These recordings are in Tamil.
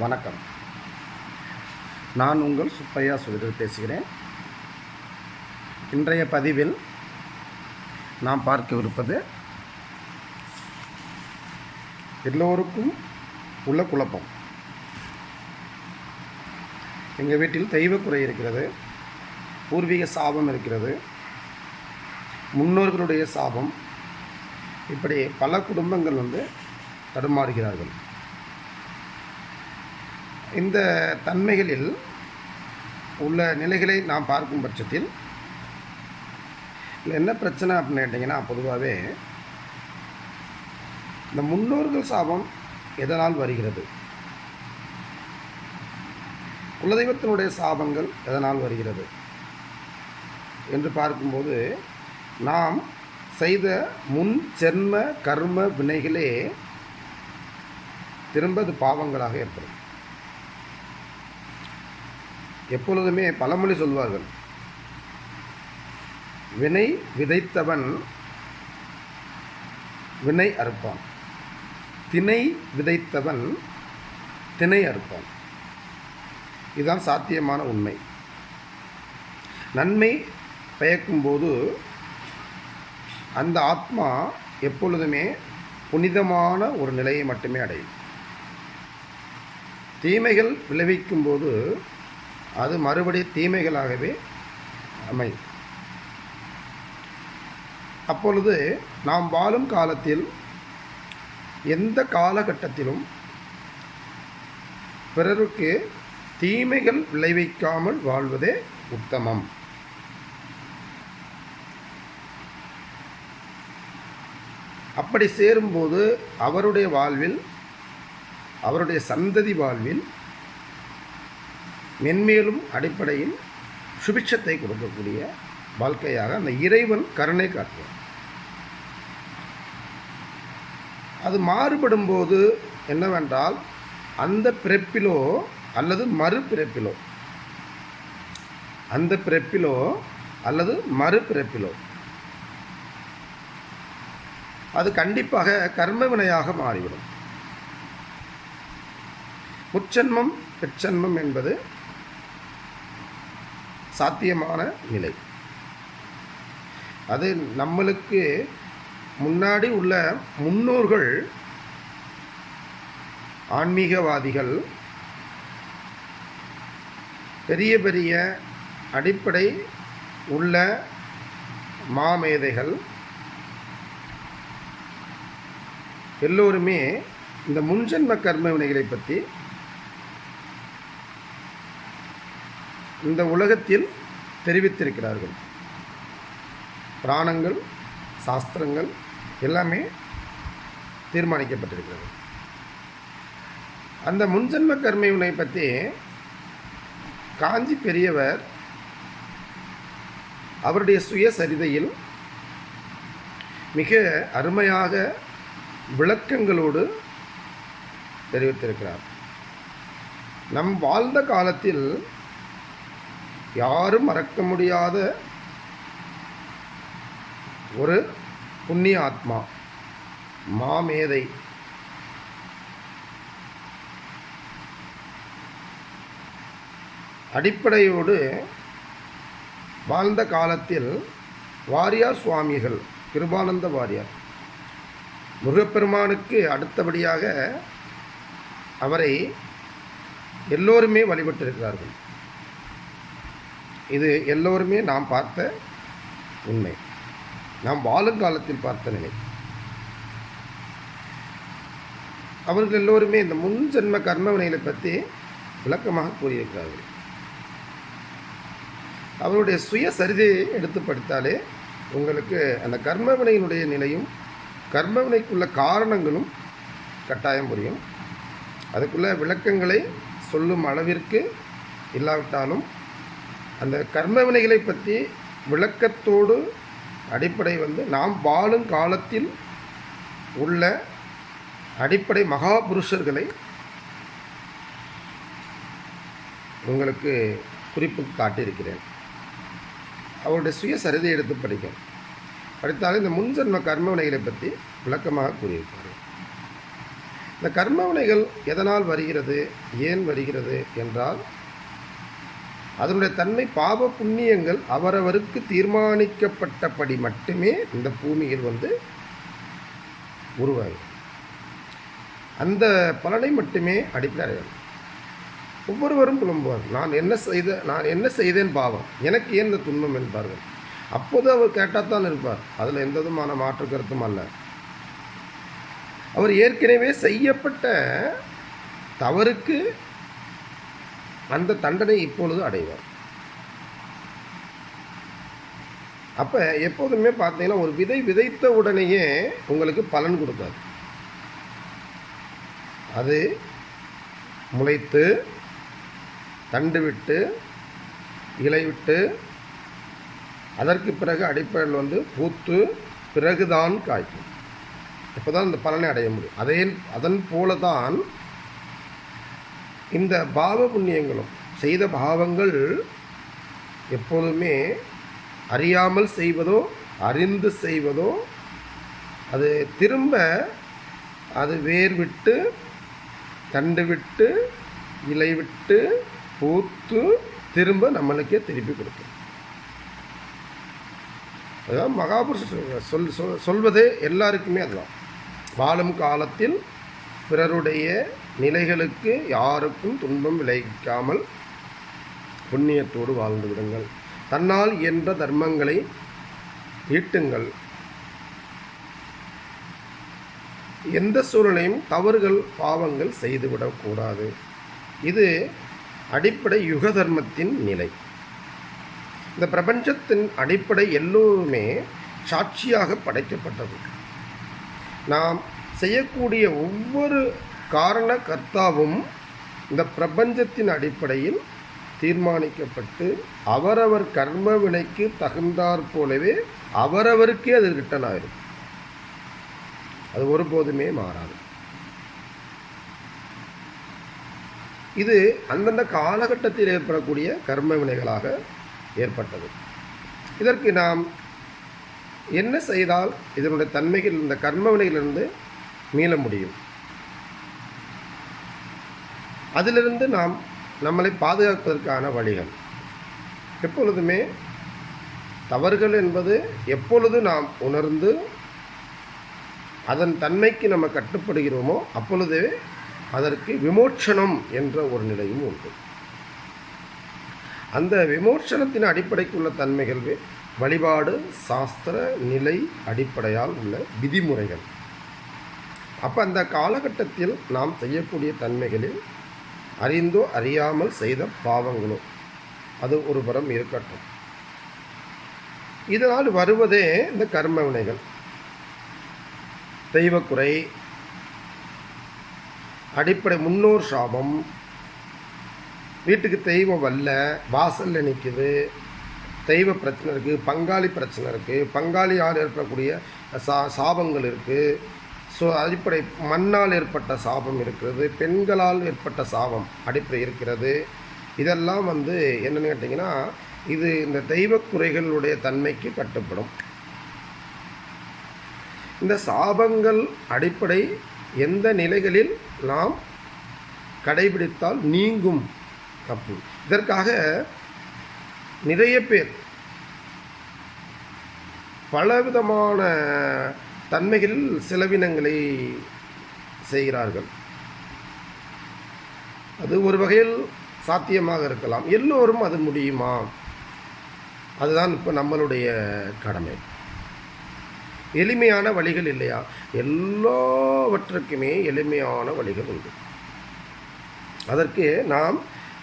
வணக்கம். நான் உங்கள் சுப்பையா சுதிரர் பேசுகிறேன். இன்றைய பதிவில் நாம் பார்க்கவிருப்பது எல்லோருக்கும் உள்ள குழப்பம். எங்கள் வீட்டில் தெய்வக்குறை இருக்கிறது பூர்வீக சாபம் இருக்கிறது முன்னோர்களுடைய சாபம் இப்படி பல குடும்பங்கள் வந்து தடுமாறுகிறார்கள். இந்த தன்மைகளில் உள்ள நிலைகளை நாம் பார்க்கும் பட்சத்தில் இதில் என்ன பிரச்சனை அப்படின்னு கேட்டிங்கன்னா பொதுவாகவே இந்த முன்னோர்கள் சாபம் எதனால் வருகிறது? குலதெய்வத்தினுடைய சாபங்கள் எதனால் வருகிறது? என்று பார்க்கும்போது நாம் செய்த முன் ஜென்ம கர்ம வினைகளே திரும்ப அது பாவங்களாக ஏற்படும். எப்பொழுதுமே பழமொழி சொல்வார்கள். வினை விதைத்தவன் வினை அறுப்பான். திணை விதைத்தவன் திணை அறுப்பான். இதுதான் சாத்தியமான உண்மை. நன்மை பயக்கும்போது அந்த ஆத்மா எப்பொழுதுமே புனிதமான ஒரு நிலையை மட்டுமே அடையும். தீமைகள் விளைவிக்கும்போது அது மறுபடியும் தீமைகளாகவே அமையும். அப்பொழுது நாம் வாழும் காலத்தில் எந்த காலகட்டத்திலும் பிறருக்கு தீமைகள் விளைவிக்காமல் வாழ்வதே உத்தமம். அப்படி சேரும்போது அவருடைய வாழ்வில் அவருடைய சந்ததி வாழ்வில் மென்மேலும் அடிப்படையில் சுபிட்சத்தை கொடுக்கக்கூடிய வாழ்க்கையாக அந்த இறைவன் கருணை காட்டுவார். அது மாறுபடும் போது என்னவென்றால் அந்த பிறப்பிலோ அல்லது மறுபிறப்பிலோ அந்த பிறப்பிலோ அல்லது மறுபிறப்பிலோ அது கண்டிப்பாக கர்ம வினையாக மாறிவிடும். முச்சன்மம் பிற்சன்மம் என்பது சாத்தியமான நிலை. அது நம்மளுக்கு முன்னாடி உள்ள முன்னோர்கள் ஆன்மீகவாதிகள் பெரிய பெரிய அடிப்படை உள்ள மாமேதைகள் எல்லோருமே இந்த முன்ஜென்ம கர்ம வினைகளை பற்றி இந்த உலகத்தில் தெரிவித்திருக்கிறார்கள். புராணங்கள் சாஸ்திரங்கள் எல்லாமே தீர்மானிக்கப்பட்டிருக்கிறது. அந்த முன்ஜென்ம கர்ம பற்றி காஞ்சி பெரியவர் அவருடைய சுயசரிதையில் மிக அருமையாக விளக்கங்களோடு தெரிவித்திருக்கிறார். நம் வாழ்ந்த காலத்தில் யாரும் மறக்க முடியாத ஒரு புண்ணிய ஆத்மா மாமேதை. அடிப்படையோடு வாழ்ந்த காலத்தில் வாரியார் சுவாமிகள் கிருபானந்த வாரியார் முருகப்பெருமானுக்கு அடுத்தபடியாக அவரை எல்லோருமே வழிபட்டிருக்கிறார்கள். இது எல்லோருமே நாம் பார்த்த உண்மை. நாம் வாழும் காலத்தில் பார்த்த நிலை. அவர்கள் எல்லோருமே இந்த முன் ஜென்ம பற்றி விளக்கமாக கூறியிருக்கிறார்கள். அவருடைய சுயசரிதையை எடுத்து படித்தாலே உங்களுக்கு அந்த கர்மவினையினுடைய நிலையும் கர்மவினைக்குள்ள காரணங்களும் கட்டாயம் புரியும். அதுக்குள்ள விளக்கங்களை சொல்லும் அளவிற்கு இல்லாவிட்டாலும் அந்த கர்ம வினைகளை பற்றி விளக்கத்தோடு அடிப்படை வந்து நாம் வாழும் காலத்தில் உள்ள அடிப்படை மகாபுருஷர்களை உங்களுக்கு குறிப்பு காட்டியிருக்கிறேன். அவருடைய சுயசரிதை எடுத்து படிக்கும் படித்தாலும் இந்த முன்ஜென்ம கர்மவினைகளை பற்றி விளக்கமாக கூறியிருப்பார். இந்த கர்மவினைகள் எதனால் வருகிறது ஏன் வருகிறது என்றால் அதனுடைய தன்மை பாவ புண்ணியங்கள் அவரவருக்கு தீர்மானிக்கப்பட்டபடி மட்டுமே இந்த பூமியில் வந்து உருவாகும். அந்த பலனை மட்டுமே அடிப்படை ஒவ்வொருவரும் புலம்புவார். நான் என்ன செய்த நான் என்ன செய்தேன் பாவம்? எனக்கு ஏன் இந்த துன்பம் என்பார்கள். அப்போது அவர் கேட்டால் தான் இருப்பார். அதில் எந்த விதமான மாற்று கருத்தும் அல்ல. அவர் ஏற்கனவே செய்யப்பட்ட தவறுக்கு அந்த தண்டனை இப்பொழுது அடைவார். அப்போ எப்போதுமே பார்த்தீங்கன்னா ஒரு விதை விதைத்த உடனேயே உங்களுக்கு பலன் கொடுக்காது. அது முளைத்து தண்டு விட்டு இலை விட்டு அதற்கு பிறகு அடிப்படையில் வந்து பூத்து பிறகுதான் காய்க்கும். இப்போ தான் இந்த பலனை அடைய முடியும். அதே அதன் போல தான் இந்த பாவ புண்ணியங்களும் செய்த பாவங்கள் எப்போதுமே அறியாமல் செய்வதோ அறிந்து செய்வதோ அது திரும்ப அது வேர் விட்டு தண்டு விட்டு இலை விட்டு பூத்து திரும்ப நம்மளுக்கே திருப்பி கொடுக்கும். அதான் மகாபுருஷ சொல் சொல் சொல்வது எல்லாருக்குமே அதுதான். வாழும் காலத்தில் பிறருடைய நிலைகளுக்கு யாருக்கும் துன்பம் விளைவிக்காமல் புண்ணியத்தோடு வாழ்ந்து விடுங்கள். தன்னால் இயன்ற தர்மங்களை ஈட்டுங்கள். எந்த சூழலையும் தவறுகள் பாவங்கள் செய்துவிடக்கூடாது. இது அடிப்படை யுக தர்மத்தின் நிலை. இந்த பிரபஞ்சத்தின் அடிப்படை எல்லோருமே சாட்சியாக படைக்கப்பட்டது. நாம் செய்யக்கூடிய ஒவ்வொரு காரண கர்த்தாவும் இந்த பிரபஞ்சத்தின் அடிப்படையில் தீர்மானிக்கப்பட்டு அவரவர் கர்ம வினைக்கு தகுந்தாற் போலவே அவரவருக்கே அது ரிட்டனாயிரும். அது ஒருபோதுமே மாறாது. இது அந்தந்த காலகட்டத்தில் ஏற்படக்கூடிய கர்ம வினைகளாக ஏற்பட்டது. இதற்கு நாம் என்ன செய்தால் இதனுடைய தன்மைகள் இந்த கர்ம வினைகளிலிருந்து மீள முடியும்? அதிலிருந்து நாம் நம்மளை பாதுகாப்பதற்கான வழிகள். எப்பொழுதுமே தவறுகள் என்பது எப்பொழுது நாம் உணர்ந்து அதன் தன்மைக்கு நம்ம கட்டுப்படுகிறோமோ அப்பொழுது அதற்கு விமோச்சனம் என்ற ஒரு நிலையும் உண்டு. அந்த விமோச்சனத்தின் அடிப்படைக்குள்ள தன்மைகள் வழிபாடு சாஸ்திர நிலை அடிப்படையால் உள்ள விதிமுறைகள். அப்போ அந்த காலகட்டத்தில் நாம் செய்யக்கூடிய தன்மைகளில் அறிந்தோ அறியாமல் செய்த பாவங்களோ. அது ஒரு புறம் இருக்கட்டும். இதனால் வருவதே இந்த கர்ம வினைகள். தெய்வக்குறை அடிப்படை முன்னோர் சாபம் வீட்டுக்கு தெய்வம் வரல வாசலில் நிற்குது தெய்வ பிரச்சனை இருக்குது பங்காளி பிரச்சனை இருக்குது பங்காளியால் ஏற்படக்கூடிய சா சாபங்கள் இருக்குது ஸோ அடிப்படை மண்ணால் ஏற்பட்ட சாபம் இருக்கிறது பெண்களால் ஏற்பட்ட சாபம் அடிப்படை இருக்கிறது. இதெல்லாம் வந்து என்னென்னு கேட்டிங்கன்னா இது இந்த தெய்வக்குறைகளுடைய தன்மைக்கு கட்டுப்படும். இந்த சாபங்கள் அடிப்படை எந்த நிலைகளில் நாம் கடைபிடித்தால் நீங்கும் தப்பு. இதற்காக நிறைய பேர் பலவிதமான தன்மைகளில் செலவினங்களை செய்கிறார்கள். அது ஒரு வகையில் சாத்தியமாக இருக்கலாம். எல்லோரும் அது முடியுமா? அதுதான் இப்போ நம்மளுடைய கடமை. எளிமையான வழிகள் இல்லையா? எல்லாவற்றுக்குமே எளிமையான வழிகள் உண்டு. அதற்கு நாம்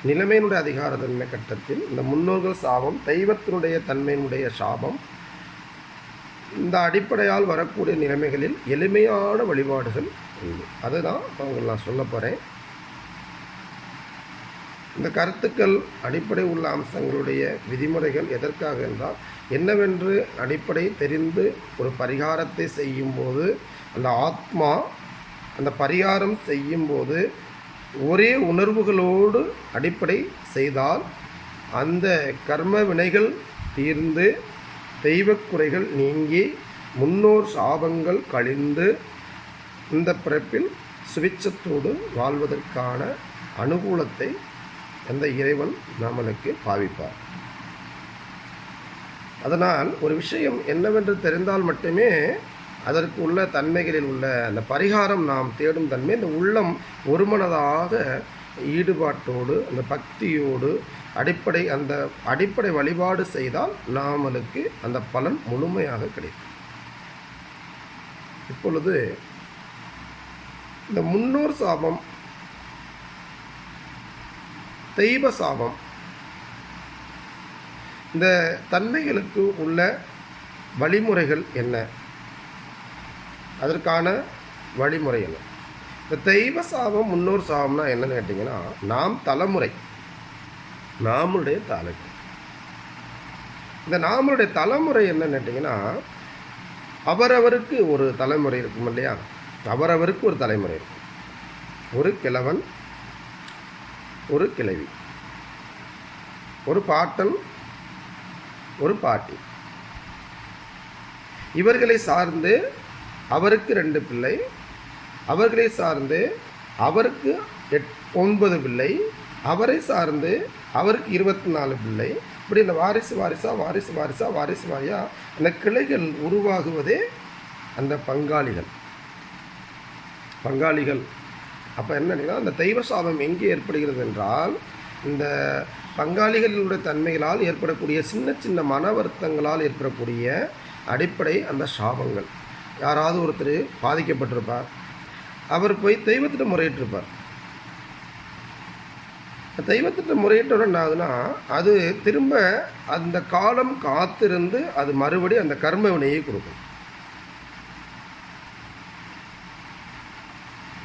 நிலைமையினுடைய அதிகார தன்மை கட்டத்தில் இந்த முன்னோர்கள் சாபம் தெய்வத்தினுடைய தன்மையினுடைய சாபம் இந்த அடிப்படையால் வரக்கூடிய நிலைமைகளில் எளிமையான வழிபாடுகள் உண்டு. அதுதான் அவங்க நான் சொல்ல போகிறேன் இந்த கருத்துக்கள் அடிப்படை உள்ள அம்சங்களுடைய விதிமுறைகள் எதற்காக என்றால் என்னவென்று அடிப்படை தெரிந்து ஒரு பரிகாரத்தை செய்யும்போது அந்த ஆத்மா அந்த பரிகாரம் செய்யும்போது ஒரே உணர்வுகளோடு அடிப்படை செய்தால் அந்த கர்ம வினைகள் தீர்ந்து தெய்வக்குறைகள் நீங்கி முன்னோர் சாபங்கள் கழிந்து இந்த பிறப்பில் சுவிச்சத்தோடு வாழ்வதற்கான அனுகூலத்தை அந்த இறைவன் நம்மளுக்கு பாவிப்பார். அதனால் ஒரு விஷயம் என்னவென்று தெரிந்தால் மட்டுமே அதற்கு உள்ள தன்மைகளில் உள்ள அந்த பரிகாரம் நாம் தேடும் தன்மை இந்த உள்ளம் ஒருமனதாக ஈடுபாட்டோடு அந்த பக்தியோடு அடிப்படை அந்த அடிப்படை வழிபாடு செய்தால் நாமளுக்கு அந்த பலன் முழுமையாக கிடைக்கும். இப்பொழுது இந்த முன்னோர் சாபம் தெய்வ சாபம் இந்த தன்மைகளுக்கு உள்ள வழிமுறைகள் என்ன? அதற்கான வழிமுறை என்ன? இந்த தெய்வ சாபம் முன்னோர் சாபம்னா என்னன்னு கேட்டிங்கன்னா நாம் தலைமுறை. நாமளுடைய தலை இந்த நாமளுடைய தலைமுறை என்னன்னு கேட்டிங்கன்னா அவரவருக்கு ஒரு தலைமுறை இருக்கும் இல்லையா? அவரவருக்கு ஒரு தலைமுறை இருக்கும். ஒரு கிழவன் ஒரு கிழவி ஒரு பாட்டன் ஒரு பாட்டி. இவர்களை சார்ந்து அவருக்கு ரெண்டு பிள்ளை அவர்களை சார்ந்து அவருக்கு எட் ஒன்பது பிள்ளை அவரை சார்ந்து அவருக்கு இருபத்தி நாலு பிள்ளை. இப்படி இந்த வாரிசு வாரிசாக வாரிசு வாரிசாக வாரிசு வாரியா அந்த கிளைகள் உருவாகுவதே அந்த பங்காளிகள். பங்காளிகள். அப்போ என்னன்னா அந்த தெய்வ சாபம் எங்கே ஏற்படுகிறது என்றால் இந்த பங்காளிகளுடைய தன்மைகளால் ஏற்படக்கூடிய சின்ன சின்ன மன வருத்தங்களால் ஏற்படக்கூடிய அடிப்படை அந்த சாபங்கள். யாராவது ஒருத்தர் பாதிக்கப்பட்டிருப்பார். அவர் போய் தெய்வத்திட்ட முறையிட்டிருப்பார். தெய்வத்திட்ட முறையிட்டோட என்ன ஆகுதுன்னா அது திரும்ப அந்த காலம் காத்திருந்து அது மறுபடி அந்த கர்ம வினையை கொடுக்கும்.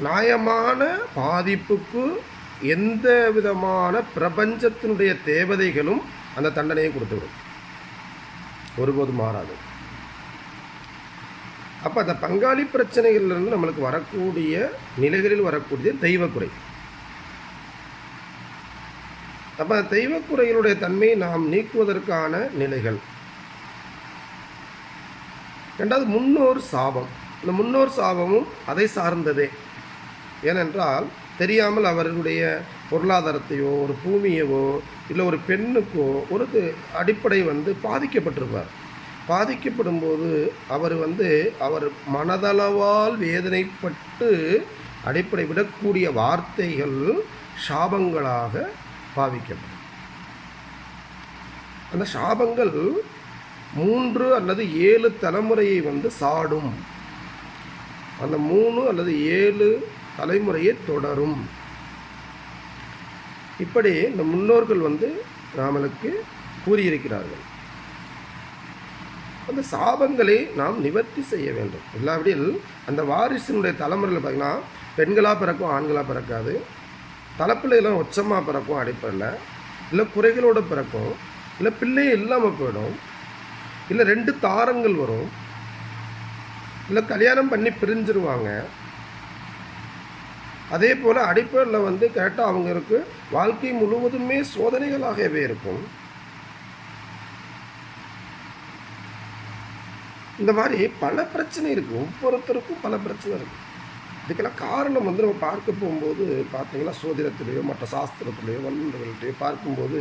நியாயமான பாதிப்புக்கு எந்த விதமான பிரபஞ்சத்தினுடைய தேவதைகளும் அந்த தண்டனையை கொடுத்துவிடும். ஒருபோதும் மாறாது. அப்போ அந்த பங்காளி பிரச்சனைகள்லேருந்து நம்மளுக்கு வரக்கூடிய நிலைகளில் வரக்கூடிய தெய்வக்குறை அப்போ தெய்வக்குறைகளுடைய தன்மையை நாம் நீக்குவதற்கான நிலைகள். ரெண்டாவது முன்னோர் சாபம். இந்த முன்னோர் சாபமும் அதை சார்ந்ததே. ஏனென்றால் தெரியாமல் அவர்களுடைய பொருளாதாரத்தையோ ஒரு பூமியவோ இல்லை ஒரு பெண்ணுக்கோ ஒரு அடிப்படை வந்து பாதிக்கப்பட்டிருப்பார். பாதிக்கப்படும் போது அவர் வந்து அவர் மனதளவால் வேதனைப்பட்டு அடிப்படை விடக்கூடிய வார்த்தைகள் சாபங்களாக பாவிக்கப்படும். அந்த சாபங்கள் மூன்று அல்லது ஏழு தலைமுறையை வந்து சாடும். அந்த மூணு அல்லது ஏழு தலைமுறையை தொடரும். இப்படி இந்த முன்னோர்கள் வந்து நாமளுக்கு கூறியிருக்கிறார்கள். அந்த சாபங்களை நாம் நிவர்த்தி செய்ய வேண்டும். இல்லாவிடில் அந்த வாரிசினுடைய தலைமுறையில் பார்த்தீங்கன்னா பெண்களாக பிறக்கும் ஆண்களாக பிறக்காது. தலைப்பிள்ளைகளும் உச்சமாக பிறக்கும் அடிப்படையில். இல்லை குறைகளோடு பிறக்கும். இல்லை பிள்ளையே இல்லாமல் போயிடும். இல்லை ரெண்டு தாரங்கள் வரும். இல்லை கல்யாணம் பண்ணி பிரிஞ்சிருவாங்க. அதே போல் அடிப்படையில் வந்து கரெக்டாக அவங்களுக்கு வாழ்க்கை முழுவதுமே சோதனைகளாகவே இருக்கும். இந்த மாதிரி பல பிரச்சனை இருக்குது ஒவ்வொருத்தருக்கும் பல பிரச்சனை இருக்குது இதுக்கெல்லாம் காரணம் வந்து நம்ம பார்க்க போகும்போது பார்த்தீங்கன்னா சோதிடத்திலேயோ மற்ற சாஸ்திரத்திலேயோ வல்லுநர்கள்ட்டையோ பார்க்கும்போது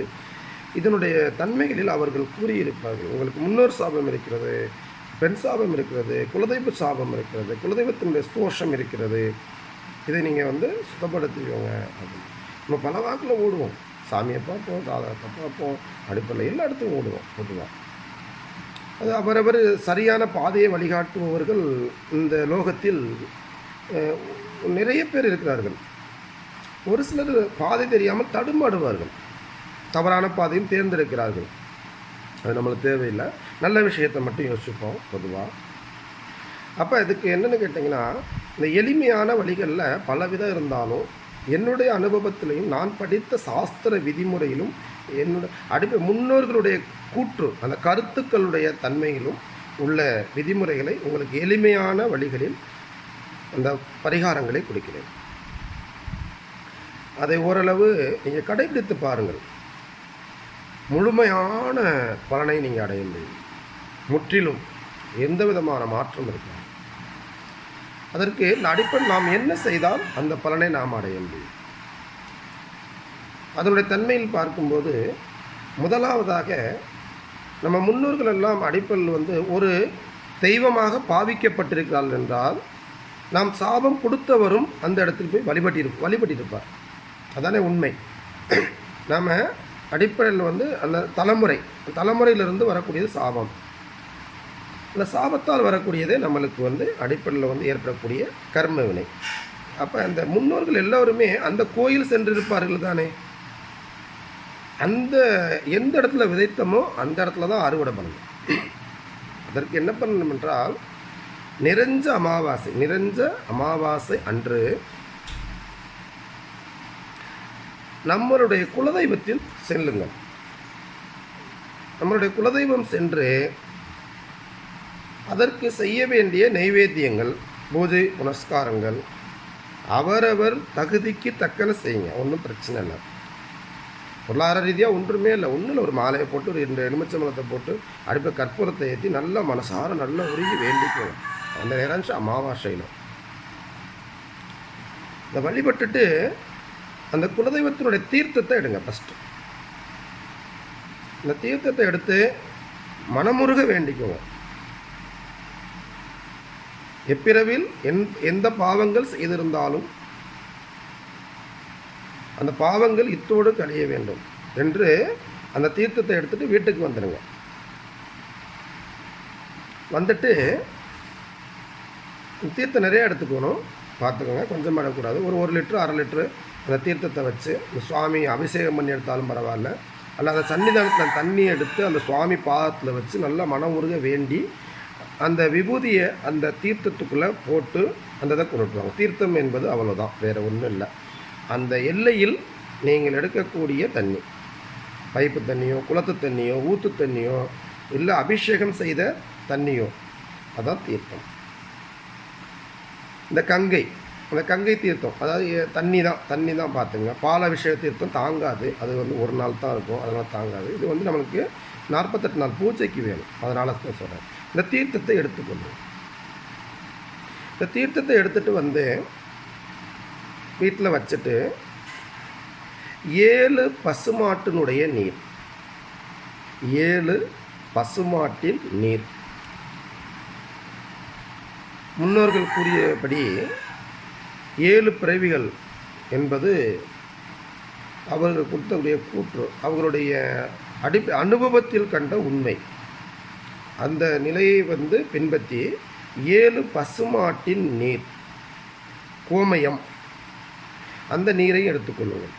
இதனுடைய தன்மைகளில் அவர்கள் கூறியிருப்பார்கள். உங்களுக்கு முன்னோர் சாபம் இருக்கிறது பெண் சாபம் இருக்கிறது குலதெய்வ சாபம் இருக்கிறது குலதெய்வத்தினுடைய ஸ்தோஷம் இருக்கிறது. இதை நீங்கள் வந்து சுத்தப்படுத்திக்கோங்க அப்படின்னு. நம்ம பல வாக்கில் ஓடுவோம். சாமியை பார்ப்போம் சாதகத்தை பார்ப்போம் அடிப்படையில் எல்லா இடத்தையும் ஓடுவோம் பொதுவாக அது அவரவர் சரியான பாதையை வழிகாட்டுபவர்கள் இந்த லோகத்தில் நிறைய பேர் இருக்கிறார்கள். ஒரு சிலர் பாதை தெரியாமல் தடுமாடுவார்கள் தவறான பாதையும் தேர்ந்தெடுக்கிறார்கள். அது நம்மளுக்கு தேவையில்லை. நல்ல விஷயத்தை மட்டும் யோசிப்போம் பொதுவாக அப்போ இதுக்கு என்னென்னு கேட்டிங்கன்னா இந்த எளிமையான வழிகளில் பலவிதம் இருந்தாலும் என்னுடைய அனுபவத்திலையும் நான் படித்த சாஸ்திர விதிமுறையிலும் என்னுடைய அடிப்படை முன்னோர்களுடைய கூற்று அந்த கருத்துக்களுடைய தன்மையிலும் உள்ள விதிமுறைகளை உங்களுக்கு எளிமையான வழிகளில் அந்த பரிகாரங்களை கொடுக்கிறேன். அதை ஓரளவு நீங்கள் கடைபிடித்து பாருங்கள். முழுமையான பலனை நீங்கள் அடைய முடியும். முற்றிலும் எந்த விதமான மாற்றம் இருக்காது. அதற்கு இந்த அடிப்படை நாம் என்ன செய்தால் அந்த பலனை நாம் அடைய முடியும்? அதனுடைய தன்மையில் பார்க்கும்போது முதலாவதாக நம்ம முன்னோர்கள் எல்லாம் அடிப்படையில் வந்து ஒரு தெய்வமாக பாவிக்கப்பட்டிருக்கிறார்கள் என்றால் நாம் சாபம் கொடுத்தவரும் அந்த இடத்தில் போய் வழிபட்டிரு வழிபட்டிருப்பார். அதானே உண்மை. நாம் அடிப்படையில் வந்து அந்த தலைமுறை தலைமுறையிலிருந்து வரக்கூடியது சாபம். அந்த சாபத்தால் வரக்கூடியதே நம்மளுக்கு வந்து அடிப்படையில் வந்து ஏற்படக்கூடிய கர்ம வினை அப்போ அந்த முன்னோர்கள் எல்லோருமே அந்த கோயில் சென்றிருப்பார்கள் தானே? அந்த எந்த இடத்துல விதைத்தமோ அந்த இடத்துல தான் அறுவடை பண்ணணும். அதற்கு என்ன பண்ணணும் என்றால் நிறைஞ்ச அமாவாசை நிறைஞ்ச அமாவாசை அன்று நம்மளுடைய குலதெய்வத்தில் செல்லுங்கள். நம்மளுடைய குலதெய்வம் சென்று அதற்கு செய்ய வேண்டிய நைவேத்தியங்கள் பூஜை புனஸ்காரங்கள் அவரவர் தகுதிக்கு தக்கன செய்யுங்க. ஒன்றும் பிரச்சனை இல்லை. பொருளாதார ரீதியாக ஒன்றுமே இல்லை. ஒன்றும் இல்லை ஒரு மாலையை போட்டு ஒரு ரெண்டு எலுமிச்சம்பழத்தை போட்டு அடுப்பை கற்பூரத்தை ஏற்றி நல்ல மனசார நல்லா உருகி வேண்டிக்கணும் அந்த நேரம் அமாவாசையில். இந்த வழிபட்டுட்டு அந்த குலதெய்வத்தினுடைய தீர்த்தத்தை எடுங்க ஃபஸ்ட்டு இந்த தீர்த்தத்தை எடுத்து மனமுருக வேண்டிக்குவோம் எப்பிறவில் எந் எந்த பாவங்கள் செய்திருந்தாலும் அந்த பாவங்கள் இத்தோடு கழிய வேண்டும் என்று அந்த தீர்த்தத்தை எடுத்துட்டு வீட்டுக்கு வந்துடுங்க வந்துட்டு தீர்த்தம் நிறைய எடுத்துக்கணும். பார்த்துக்கோங்க கொஞ்சம் பண்ணக்கூடாது ஒரு ஒரு லிட்ரு அரை லிட்ரு அந்த தீர்த்தத்தை வச்சு இந்த சுவாமி அபிஷேகம் பண்ணி எடுத்தாலும் பரவாயில்ல. அல்ல அந்த சன்னிதானத்தில் தண்ணி எடுத்து அந்த சுவாமி பாதத்தில் வச்சு நல்லா மனம் உருக வேண்டி அந்த விபூதியை அந்த தீர்த்தத்துக்குள்ளே போட்டு அந்த இதை கொண்டுட்டுவாங்க தீர்த்தம் என்பது அவ்வளோதான் வேறு ஒன்றும் இல்லை. அந்த எல்லையில் நீங்கள் எடுக்கக்கூடிய தண்ணி. பைப்பு தண்ணியோ குளத்து தண்ணியோ ஊத்து தண்ணியோ இல்லை அபிஷேகம் செய்த தண்ணியோ. அதான் தீர்த்தம். இந்த கங்கை அந்த கங்கை தீர்த்தம் அதாவது தண்ணி தான் தண்ணி தான் பார்த்துங்க. பால் அபிஷேக தீர்த்தம் தாங்காது. அது வந்து ஒரு நாள் தான் இருக்கும் அதனால் தாங்காது. இது வந்து நம்மளுக்கு நாற்பத்தெட்டு நாள் பூஜைக்கு வேணும். அதனால் தான் சொல்கிறேன் இந்த தீர்த்தத்தை எடுத்துக்கொள்ளும் இந்த தீர்த்தத்தை எடுத்துகிட்டு வந்து வீட்டில் வச்சுட்டு ஏழு பசுமாட்டினுடைய நீர். ஏழு பசுமாட்டின் நீர். முன்னோர்கள் கூறியபடி ஏழு பிறவிகள் என்பது அவர்கள் கொடுத்தக்கூடிய கூற்று அவர்களுடைய அடி அனுபவத்தில் கண்ட உண்மை. அந்த நிலையை வந்து பின்பற்றி ஏழு பசுமாட்டின் நீர். கோமயம். அந்த நீரை எடுத்துக்கொள்ளுங்கள்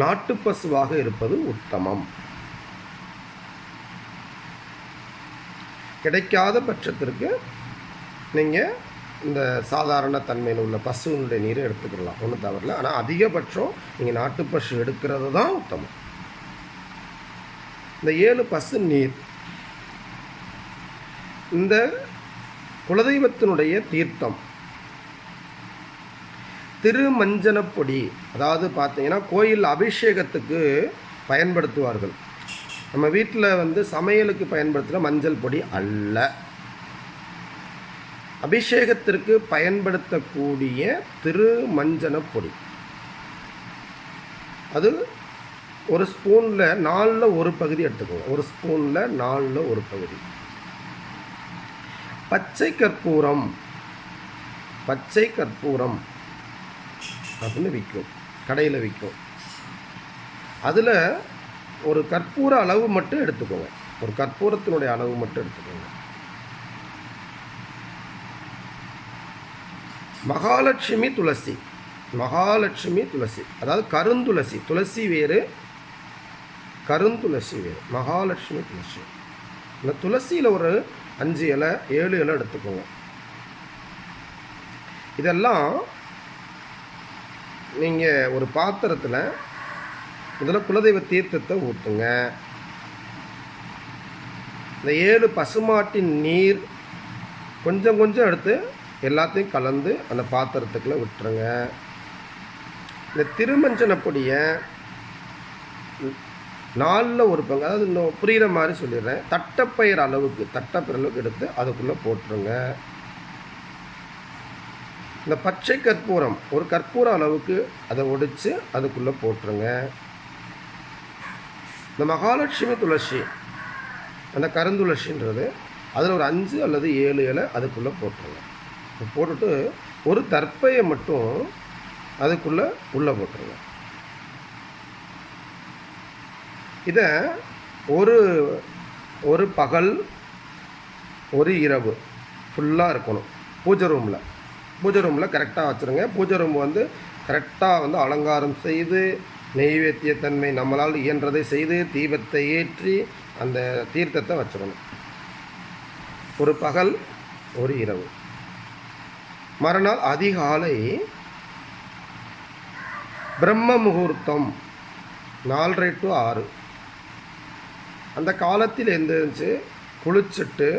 நாட்டு பசுவாக இருப்பது உத்தமம். கிடைக்காத பட்சத்திற்கு நீங்கள் இந்த சாதாரண தன்மையில் உள்ள பசுவினுடைய நீரை எடுத்துக்கலாம் ஒன்றும் தவறில்ல. ஆனால் அதிகபட்சம் நீங்கள் நாட்டு பசு எடுக்கிறது தான் உத்தமம். இந்த ஏழு பசு நீர் இந்த குலதெய்வத்தினுடைய தீர்த்தம் திருமஞ்சனப்பொடி. அதாவது பார்த்தீங்கன்னா கோயில் அபிஷேகத்துக்கு பயன்படுத்துவார்கள். நம்ம வீட்டில் வந்து சமையலுக்கு பயன்படுத்துகிற மஞ்சள் பொடி அல்ல. அபிஷேகத்திற்கு பயன்படுத்தக்கூடிய திருமஞ்சனப்பொடி. அது ஒரு ஸ்பூனில் நாலில் ஒரு பகுதி எடுத்துக்கோங்க. ஒரு ஸ்பூனில் நாலில் ஒரு பகுதி. பச்சை கற்பூரம். பச்சை கற்பூரம். அப்படின்னு விற்கும். கடையில் விற்கும். அதில் ஒரு கற்பூர அளவு மட்டும் எடுத்துக்கோங்க. ஒரு கற்பூரத்தினுடைய அளவு மட்டும் எடுத்துக்கோங்க. மகாலட்சுமி துளசி. மகாலட்சுமி துளசி. அதாவது கருந்துளசி. துளசி வேறு கருந்துளசி வேறு. மகாலட்சுமி துளசி. இந்த துளசியில் ஒரு அஞ்சு இலை ஏழு இலை எடுத்துக்கோங்க. இதெல்லாம் நீங்கள் ஒரு பாத்திரத்தில் முதல்ல குலதெய்வ தீர்த்தத்தை ஊற்றுங்க இந்த ஏழு பசுமாட்டின் நீர் கொஞ்சம் கொஞ்சம் எடுத்து எல்லாத்தையும் கலந்து அந்த பாத்திரத்துக்குள்ளே விட்டுருங்க. இந்த திருமஞ்சன பொடியை நாலில் ஒரு பங்கு அதாவது இன்னும் புரிகிற மாதிரி சொல்லிடுறேன். தட்டப்பயிர் அளவுக்கு தட்டப்பயிர் அளவுக்கு எடுத்து அதுக்குள்ளே போட்டுருங்க. இந்த பச்சை கற்பூரம் ஒரு கற்பூர அளவுக்கு அதை ஒடிச்சு அதுக்குள்ளே போட்டுருங்க. இந்த மகாலட்சுமி துளசி அந்த கருந்துளசின்றது அதில் ஒரு அஞ்சு அல்லது ஏழு இலை அதுக்குள்ளே போட்டுருங்க. போட்டுட்டு ஒரு தற்பையை மட்டும் அதுக்குள்ளே உள்ளே போட்டுருங்க. இதை ஒரு ஒரு பகல் ஒரு இரவு ஃபுல்லாக இருக்கணும். பூஜை ரூமில் பூஜை ரூமில் கரெக்டாக வச்சுருங்க. பூஜை ரூம் வந்து கரெக்டாக வந்து அலங்காரம் செய்து நெய்வேத்தியத்தன்மை நம்மளால் இயன்றதை செய்து தீபத்தை ஏற்றி அந்த தீர்த்தத்தை வச்சிடணும். ஒரு பகல் ஒரு இரவு. மறுநாள் அதிகாலை பிரம்ம முகூர்த்தம் நாலரை டு ஆறு. அந்த காலத்தில் எழுந்திரிச்சு குளிச்சுட்டு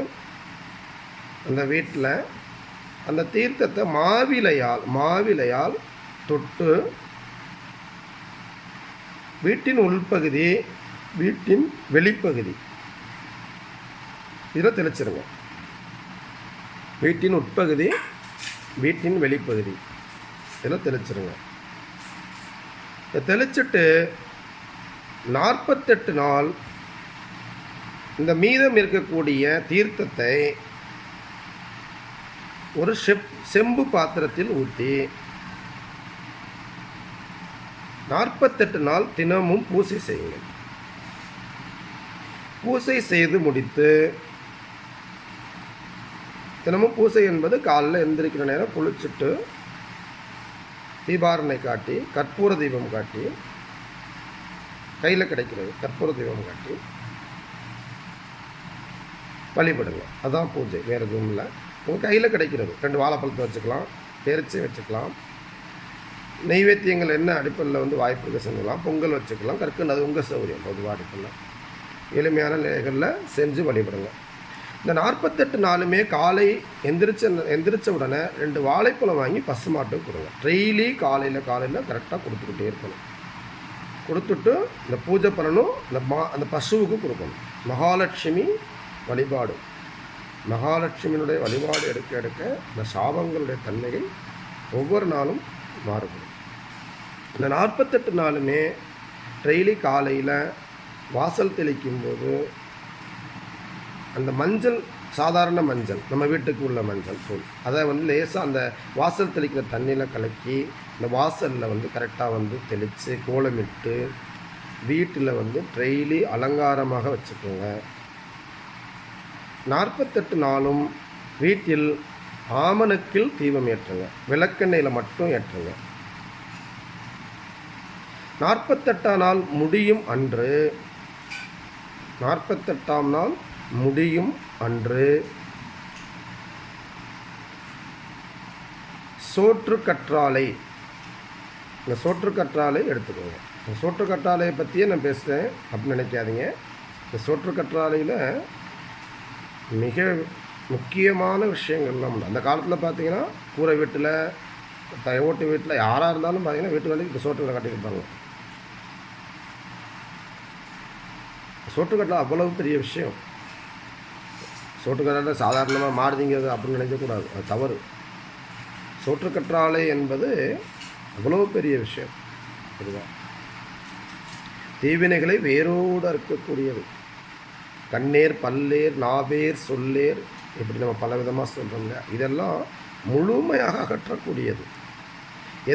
அந்த வீட்டில் அந்த தீர்த்தத்தை மாவிலையால் மாவிலையால் தொட்டு வீட்டின் உள்பகுதி வீட்டின் வெளிப்பகுதி. இதில் தெளிச்சிருங்க. வீட்டின் உட்பகுதி வீட்டின் வெளிப்பகுதி. இதில் தெளிச்சிருங்க. இதை தெளிச்சிட்டு நாற்பத்தெட்டு நாள் இந்த மீதம் இருக்கக்கூடிய தீர்த்தத்தை ஒரு செப் செம்பு பாத்திரத்தில் ஊற்றி நாற்பத்தெட்டு நாள் தினமும் பூசை செய்யுங்கள். பூசை செய்து முடித்து தினமும் பூசை என்பது காலைல எந்திரிக்கிற நேரம் குளிச்சுட்டு தீபாரணை காட்டி கற்பூர தீபம் காட்டி கையில் கிடைக்கிறது கற்பூர தீபம் காட்டி வழிபடுங்க. அதான் பூஜை வேறு எதுவும் இல்லை. உங்கள் கையில் கிடைக்கிறது. ரெண்டு வாழைப்பழத்தை வச்சுக்கலாம் பேரிச்சை வச்சுக்கலாம். நெய்வேத்தியங்கள் என்ன அடிப்படையில் வந்து வாய்ப்பு இருக்க செஞ்சுக்கலாம் பொங்கல் வச்சுக்கலாம் கற்கண்டு அது உங்கள் சௌகரியம் பொதுவாக அடுப்பில் எளிமையான நிலைகளில் செஞ்சு வழிபடுங்க. இந்த நாற்பத்தெட்டு நாளுமே காலை எந்திரிச்ச எந்திரிச்ச உடனே ரெண்டு வாழைப்பழம் வாங்கி பசுமாட்டுக்கு கொடுங்க. டெய்லி காலையில் காலையில் கரெக்டாக கொடுத்துக்கிட்டே இருக்கணும். கொடுத்துட்டு இந்த பூஜை பண்ணணும் இந்த மா அந்த பசுவுக்கு கொடுக்கணும். மகாலட்சுமி வழிபாடு. மகாலட்சுமியினுடைய வழிபாடு எடுக்க எடுக்க இந்த சாபங்களுடைய தன்மையை ஒவ்வொரு நாளும் மாறுபடும். இந்த நாற்பத்தெட்டு நாளுமே டெய்லி காலையில் வாசல் தெளிக்கும்போது அந்த மஞ்சள் சாதாரண மஞ்சள் நம்ம வீட்டுக்கு உள்ள மஞ்சள் தூள் அதை வந்து லேசாக அந்த வாசல் தெளிக்கிற தண்ணியில் கலக்கி இந்த வாசலில் வந்து கரெக்டாக வந்து தெளித்து கோலமிட்டு வீட்டில் வந்து டெய்லி அலங்காரமாக வச்சுக்கோங்க. நாற்பத்தெட்டு நாளும் வீட்டில் ஆமணக்கில் தீபம் ஏற்றுங்க. விளக்கெண்ணெயில் மட்டும் ஏற்றுங்க. நாற்பத்தெட்டாம் நாள் முடியும் அன்று. நாற்பத்தெட்டாம் நாள் முடியும் அன்று. சோற்று கற்றாழை. இந்த சோற்று கற்றாழை எடுத்துக்கோங்க. இந்த சோற்று கற்றாழையை பற்றியே நான் பேசுகிறேன் அப்படின்னு நினைக்காதீங்க. இந்த சோற்று கற்றாழையில் மிக முக்கியமான விஷயங்கள்லாம் உண்டு அந்த காலத்தில் பார்த்தீங்கன்னா கூரை வீட்டில் த- ஓட்டு வீட்டில் யாராக இருந்தாலும் பார்த்தீங்கன்னா வீட்டு வேலைக்கு சோற்று சோற்றுகளை கட்டியிருப்பாங்க சோற்றுக்கட்டில் அவ்வளவு பெரிய விஷயம். சோற்றுக்கட்டில் சாதாரணமாக மாறுதிங்கிறது அப்படின்னு நினைக்கக்கூடாது அது தவறு. சோற்றுக்கற்றாழை என்பது அவ்வளவு பெரிய விஷயம். இதுதான். தீவினைகளை வேரோடு அறுக்கக்கூடியது. கண்ணேர் பல்லேர் நாவேர் சொல்லேர் இப்படி நம்ம பல விதமாக சொல்கிறோம்ல இதெல்லாம் முழுமையாக அகற்றக்கூடியது.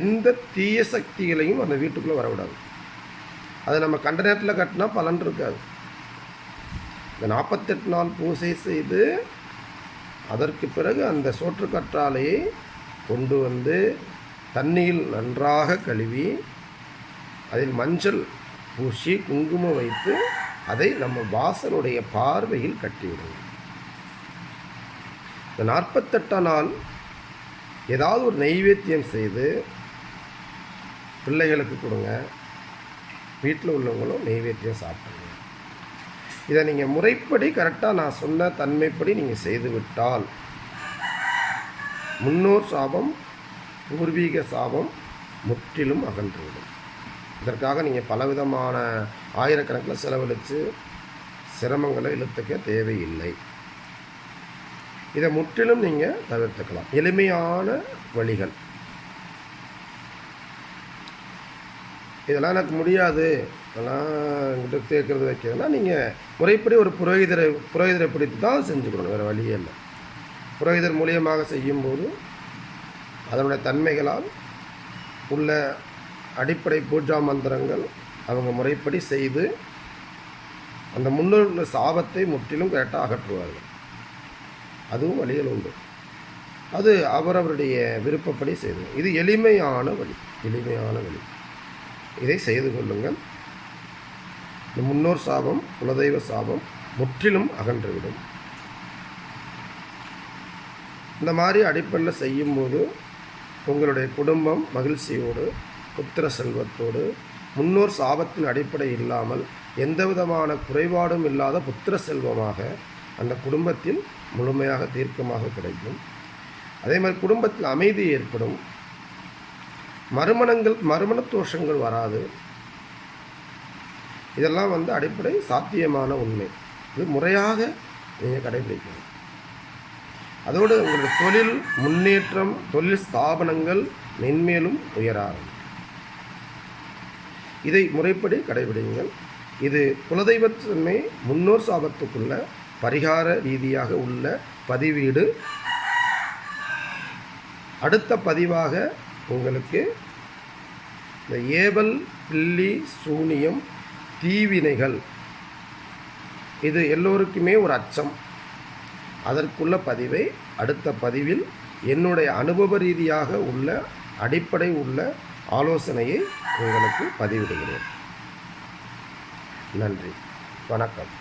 எந்த தீய சக்திகளையும் அந்த வீட்டுக்குள்ளே வரவிடாது. அதை நம்ம கண்ட நேரத்தில் கட்டினா பலன் இருக்காது. இந்த நாற்பத்தெட்டு நாள் பூசை செய்து அதற்கு பிறகு அந்த சோற்று கற்றாழையை கொண்டு வந்து தண்ணியில் நன்றாக கழுவி அதில் மஞ்சள் பூசி குங்குமம் வைத்து அதை நம்ம வாசனுடைய பார்வையில் கட்டிவிடுவோம் இந்த நாற்பத்தெட்டாம் நாள் ஏதாவது ஒரு நெய்வேத்தியம் செய்து பிள்ளைகளுக்கு கொடுங்க. வீட்டில் உள்ளவங்களும் நெய்வேத்தியம் சாப்பிடுங்க. இதை நீங்கள் முறைப்படி கரெக்டாக நான் சொன்ன தன்மைப்படி நீங்கள் செய்துவிட்டால் முன்னோர் சாபம் பூர்வீக சாபம் முற்றிலும் அகன்றுவிடும். இதற்காக நீங்கள் பலவிதமான ஆயிரக்கணக்கில் செலவழித்து சிரமங்களை இழுத்துக்க தேவையில்லை. இதை முற்றிலும் நீங்கள் தவிர்த்துக்கலாம். எளிமையான வழிகள். இதெல்லாம் எனக்கு முடியாது. இதெல்லாம் என்கிட்ட தேக்கிறது வைக்கிறதுனா நீங்கள் முறைப்படி ஒரு புரோகிதரை புரோகிதரை பிடித்து தான் செஞ்சுக்கணும் வேறு வழியே இல்லை. புரோகிதர் மூலியமாக செய்யும்போது அதனுடைய தன்மைகளால் உள்ள அடிப்படை பூஜா மந்திரங்கள் அவங்க முறைப்படி செய்து அந்த முன்னோர்கள சாபத்தை முற்றிலும் கரெக்டாக அகற்றுவார்கள். அதுவும் வழிகள் உண்டு. அது அவரவருடைய விருப்பப்படி செய்து. இது எளிமையான வழி. எளிமையான வழி. இதை செய்து கொள்ளுங்கள். இந்த முன்னோர் சாபம் குலதெய்வ சாபம் முற்றிலும் அகன்றுவிடும். இந்த மாதிரி அடிப்படையில் செய்யும்போது உங்களுடைய குடும்பம் மகிழ்ச்சியோடு புத்திர செல்வத்தோடு முன்னோர் சாபத்தின் அடிப்படை இல்லாமல் எந்த விதமான குறைபாடும் இல்லாத புத்திர செல்வமாக அந்த குடும்பத்தில் முழுமையாக தீர்க்கமாக கிடைக்கும். அதே மாதிரி குடும்பத்தில் அமைதி ஏற்படும். மறுமணங்கள் மறுமண தோஷங்கள் வராது. இதெல்லாம் வந்து அடிப்படை சாத்தியமான உண்மை. இது முறையாக நீங்கள் கடைபிடிக்கணும். அதோடு உங்களுடைய தொழில் முன்னேற்றம் தொழில் ஸ்தாபனங்கள் மென்மேலும் உயராகும் இதை முறைப்படி கடைபிடிங்கள் இது குலதெய்வத்தன்மை முன்னோர் சாபத்துக்குள்ள பரிகார ரீதியாக உள்ள பதிவீடு. அடுத்த பதிவாக உங்களுக்கு இந்த ஏவல் பில்லி சூனியம் தீவினைகள். இது எல்லோருக்குமே ஒரு அச்சம். அதற்குள்ள பதிவை அடுத்த பதிவில் என்னுடைய அனுபவ ரீதியாக உள்ள அடிப்படை உள்ள ஆலோசனையை உங்களுக்கு பதிவிடுகிறேன். நன்றி. வணக்கம்.